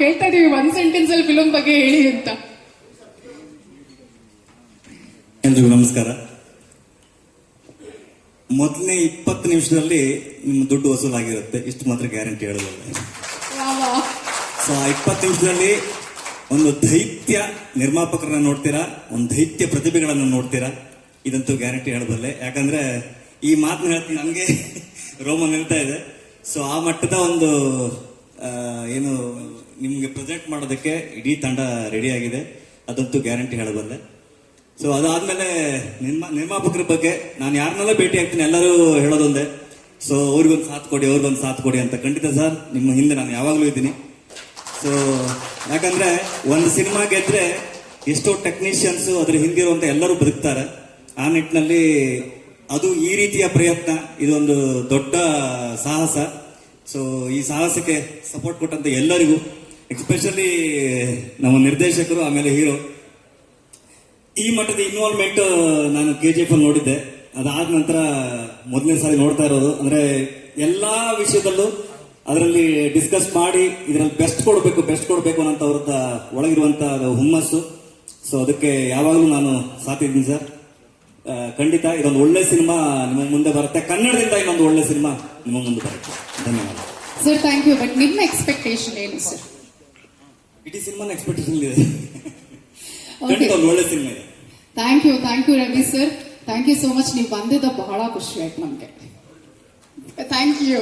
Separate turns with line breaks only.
ಕೇಳ್ತಾ ಇದೀವಿ ಒಂದ್ ಸೆಂಟೆನ್ಸ್ ಅಲ್ಲಿ ಫಿಲಂ ಬಗ್ಗೆ ಹೇಳಿ ಅಂತ.
ಎಲ್ರಿಗೂ ನಮಸ್ಕಾರ. ಮೊದಲನೇ ಇಪ್ಪತ್ತು ನಿಮಿಷದಲ್ಲಿ ನಿಮ್ಮ ದುಡ್ಡು ವಸೂಲಾಗಿರುತ್ತೆ ಇಷ್ಟು ಮಾತ್ರ ಗ್ಯಾರಂಟಿ ಹೇಳೋದಿಲ್ಲ. ಸೊ ಆ ಇಪ್ಪತ್ತು ನಿಮಿಷದಲ್ಲಿ ಒಂದು ದೈತ್ಯ ನಿರ್ಮಾಪಕರನ್ನ ನೋಡ್ತೀರಾ ಒಂದು ದೈತ್ಯ ಪ್ರತಿಭೆಗಳನ್ನ ನೋಡ್ತೀರಾ? ಇದಂತೂ ಗ್ಯಾರಂಟಿ ಹೇಳಬಲ್ಲೆ ಯಾಕಂದ್ರೆ ಈ ಮಾತನ್ನ ಹೇಳ್ತೀನಿ ನಮಗೆ ರೋಮ ನಿಲ್ತಾ ಇದೆ. ಸೊ ಆ ಮಟ್ಟದ ಒಂದು ಏನು ನಿಮಗೆ ಪ್ರೆಸೆಂಟ್ ಮಾಡೋದಕ್ಕೆ ಇಡೀ ತಂಡ ರೆಡಿ ಆಗಿದೆ. ಅದಂತೂ ಗ್ಯಾರಂಟಿ ಹೇಳಬಲ್ಲೆ ಸೊ ಅದಾದ್ಮೇಲೆ ನಿಮ್ಮ ನಿರ್ಮಾಪಕರ ಬಗ್ಗೆ ನಾನು ಯಾರನ್ನೆಲ್ಲ ಭೇಟಿ ಆಗ್ತೀನಿ ಎಲ್ಲರೂ ಹೇಳೋದೊಂದೇ ಸೊ ಅವ್ರಿಗೊಂದು ಸಾಥ್ ಕೊಡಿ, ಅವ್ರಿಗೊಂದು ಸಾಥ್ ಕೊಡಿ ಅಂತ ಖಂಡಿತ ಸರ್, ನಿಮ್ಮ ಹಿಂದೆ ನಾನು ಯಾವಾಗಲೂ ಇದ್ದೀನಿ. ಸೊ ಯಾಕಂದ್ರೆ ಒಂದು ಸಿನಿಮಾ ಗೆದ್ರೆ ಎಷ್ಟೋ ಟೆಕ್ನಿಷಿಯನ್ಸ್ ಅದ್ರ ಹಿಂದಿರುವಂತ ಎಲ್ಲರೂ ಬದುಕ್ತಾರೆ. ಆ ನಿಟ್ಟಿನಲ್ಲಿ ಅದು ಈ ರೀತಿಯ ಪ್ರಯತ್ನ, ಇದೊಂದು ದೊಡ್ಡ ಸಾಹಸ. ಸೊ ಈ ಸಾಹಸಕ್ಕೆ ಸಪೋರ್ಟ್ ಕೊಟ್ಟಂತ ಎಲ್ಲರಿಗೂ ಎಸ್ಪೆಷಲಿ ನಮ್ಮ ನಿರ್ದೇಶಕರು, ಆಮೇಲೆ ಹೀರೋ ಈ ಮಟ್ಟದ ಇನ್ವಾಲ್ವ್ಮೆಂಟ್ ನಾನು ಕೆ ಜಿ ಎಫ್ ಅಲ್ಲಿ ನೋಡಿದ್ದೆ. ಅದಾದ ನಂತರ ಮೊದಲನೇ ಸಾರಿ ನೋಡ್ತಾ ಇರೋದು. ಅಂದ್ರೆ ಎಲ್ಲಾ ವಿಷಯದಲ್ಲೂ ಅದರಲ್ಲಿ ಡಿಸ್ಕಸ್ ಮಾಡಿ, ಇದರಲ್ಲಿ ಬೆಸ್ಟ್ ಕೊಡಬೇಕು ಬೆಸ್ಟ್ ಕೊಡಬೇಕು ಅನ್ನೋ ಅವ್ರದ್ದ ಒಳಗಿರುವಂತ ಹುಮ್ಮಸ್ಸು. ಸೊ ಅದಕ್ಕೆ ಯಾವಾಗಲೂ ನಾನು ಸಾತಿದ್ದೀನಿ ಸರ್. ಖಂಡಿತ ಇದೊಂದು ಒಳ್ಳೆ ಸಿನಿಮಾ ನಿಮ್ಮ ಮುಂದೆ ಬರುತ್ತೆ. ಕನ್ನಡದಿಂದ ಇನ್ನೊಂದು ಒಳ್ಳೆ ಸಿನಿಮಾ ನಿಮ್ಮ ಮುಂದೆ ಬರುತ್ತೆ. ಧನ್ಯವಾದ.
ಸರ್ ಥ್ಯಾಂಕ್ ಯು ಬಟ್ ನಿಮ್ಮ ಎಕ್ಸ್ಪೆಕ್ಟೇಷನ್ ಏನು ಸರ್
ಇಡೀ ಸಿನಿಮಾನ ಎಕ್ಸ್ಪೆಕ್ಟೇಷನ್ ಇದೆ
Okay.
ಖಂಡಿತ ಒಂದು ಒಳ್ಳೆ ಸಿನಿಮಾ ಇದೆ
thank you thank you Ravi sir thank you so much ನೀವು ಬಂದಿದ್ದ ಬಹಳ ಖುಷಿ ಆಯ್ತು ನಮಗೆ ಥ್ಯಾಂಕ್ ಯು